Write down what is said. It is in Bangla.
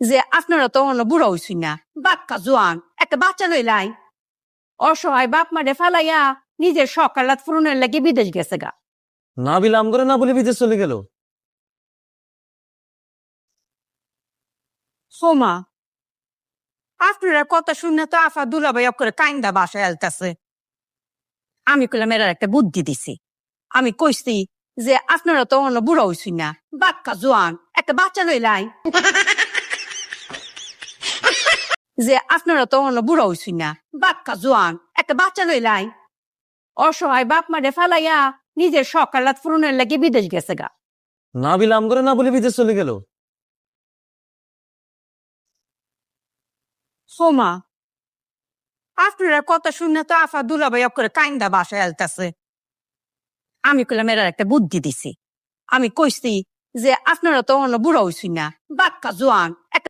যে আপনারা তো অন্য বুড়া হইছি না। বাক্কা জোয়ান একটা বাচ্চা লইলাই অসহায় বাপ মারে ফেলাইয়া নিজের সকালাত ফুরনের লাগি বিদেশ গেছে গা। না বিলাম করে না বলে বিদেশ চলে গেল। সোমা আপনারা কথা শুনে তো আফা দুলাভাই করে কাইন্দা বাসায় আলতাছে। আমি কইলাম এরার একটা বুদ্ধি দিছি। আমি কইছি যে আপনারা তো অন্য বুড়া হইছি না। বাক্কা জোয়ান একটা বাচ্চা লইলাই যে আপনারা তো অন্য বুড়া হইছি না বাক্কা জোয়ান একটা বাচ্চা লইলাই অসহায় বাপ মারে ফেলাইয়া নিজের সকালাত ফুরনের লাগি বিদেশ গেছে গা। না বিলাম করে না বলে বিদেশ চলে গেল। সোমা আপনারা কথা শুনে তো আফা দুলাভাই করে কাইন্দা বাসায় আলতাছে। আমি কইলাম এরার একটা বুদ্ধি দিছি। আমি কইছি যে আপনারা তো অন্য বুড়া হইছি না বাক্কা জোয়ান